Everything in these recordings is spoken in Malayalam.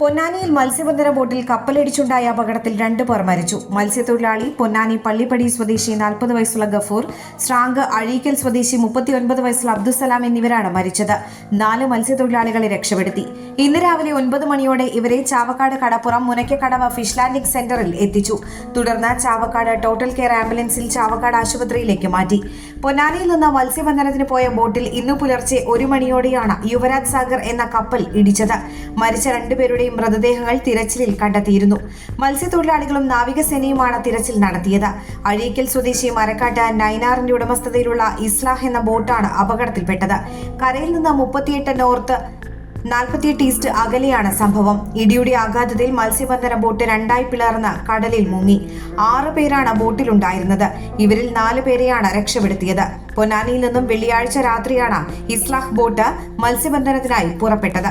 പൊന്നാനിയിൽ മത്സ്യബന്ധന ബോട്ടിൽ കപ്പലിടിച്ചുണ്ടായ അപകടത്തിൽ രണ്ടു പേർ മരിച്ചു. മത്സ്യത്തൊഴിലാളി പൊന്നാനി പള്ളിപ്പടി സ്വദേശി നാൽപ്പത് വയസ്സുള്ള ഗഫൂർ സ്രാങ്ക് അഴീക്കൽ സ്വദേശി മുപ്പത്തിയൊൻപത് വയസ്സുള്ള അബ്ദുസലാം എന്നിവരാണ് മരിച്ചത്. നാല് മത്സ്യത്തൊഴിലാളികളെ രക്ഷപ്പെടുത്തി. ഇന്ന് രാവിലെ ഒൻപത് മണിയോടെ ഇവരെ ചാവക്കാട് കടപ്പുറം മുനയ്ക്കക്കടവ് ഫിഷ് ലാൻഡിംഗ് സെന്ററിൽ എത്തിച്ചു. തുടർന്ന് ചാവക്കാട് ടോട്ടൽ കെയർ ആംബുലൻസിൽ ചാവക്കാട് ആശുപത്രിയിലേക്ക് മാറ്റി. പൊന്നാനിയിൽ നിന്ന് മത്സ്യബന്ധനത്തിന് പോയ ബോട്ടിൽ ഇന്നു പുലർച്ചെ ഒരു മണിയോടെയാണ് യുവരാജ് സാഗർ എന്ന കപ്പൽ ഇടിച്ചത്. മരിച്ച രണ്ടുപേരുടെയും മൃതദേഹങ്ങൾ തിരച്ചിലിൽ കണ്ടെത്തിയിരുന്നു. മത്സ്യത്തൊഴിലാളികളും നാവികസേനയുമാണ് തിരച്ചിൽ നടത്തിയത്. അഴീക്കൽ സ്വദേശി മരക്കാട്ട് നൈനാറിന്റെ ഉടമസ്ഥതയിലുള്ള ഇസ്ലാഹ് എന്ന ബോട്ടാണ് അപകടത്തിൽപ്പെട്ടത്. കരയിൽ നിന്ന് മുപ്പത്തിയെട്ട് നോർത്ത് നാൽപ്പത്തിയെട്ട് ഈസ്റ്റ് അകലെയാണ് സംഭവം. ഇടിയുടെ ആഘാതത്തിൽ മത്സ്യബന്ധന ബോട്ട് രണ്ടായി പിളർന്ന് കടലിൽ മുങ്ങി. ആറ് പേരാണ് ബോട്ടിലുണ്ടായിരുന്നത്. ഇവരിൽ നാല് പേരെയാണ് രക്ഷപ്പെടുത്തിയത്. പൊന്നാനിയിൽ നിന്നും വെള്ളിയാഴ്ച രാത്രിയാണ് ഇസ്ലാഹ് ബോട്ട് മത്സ്യബന്ധനത്തിനായി പുറപ്പെട്ടത്.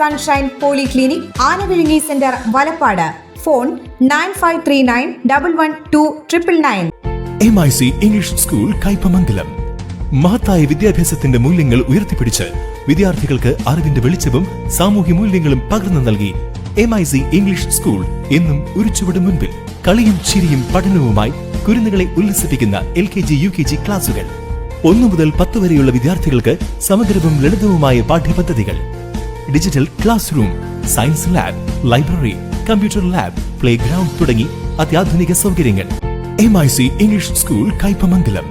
Sunshine polyclinic Anavizhungi centre Valappad. Phone nine five three nine double one two triple nine. M I C English school Kaipamangalam മഹത്തായ വിദ്യാഭ്യാസത്തിന്റെ മൂല്യങ്ങൾ ഉയർത്തിപ്പിടിച്ച് വിദ്യാർത്ഥികൾക്ക് അറിവിന്റെ വെളിച്ചവും സാമൂഹ്യ മൂല്യങ്ങളും പകർന്നു നൽകി M I C English school എന്നും ഒരു ചുവട് മുൻപിൽ കളിയും ചിരിയും പഠനവുമായി കുരുന്നുകളെ ഉല്ലസിപ്പിക്കുന്ന L K G U K G ക്ലാസുകൾ. ഒന്നു മുതൽ പത്ത് വരെയുള്ള വിദ്യാർത്ഥികൾക്ക് സമഗ്രവും ലളിതവുമായ പാഠ്യപദ്ധതികൾ. Digital classroom science lab library computer lab playground തുടങ്ങി അത്യാധുനിക സൗകര്യങ്ങൾ. M I C English school Kaipamangalam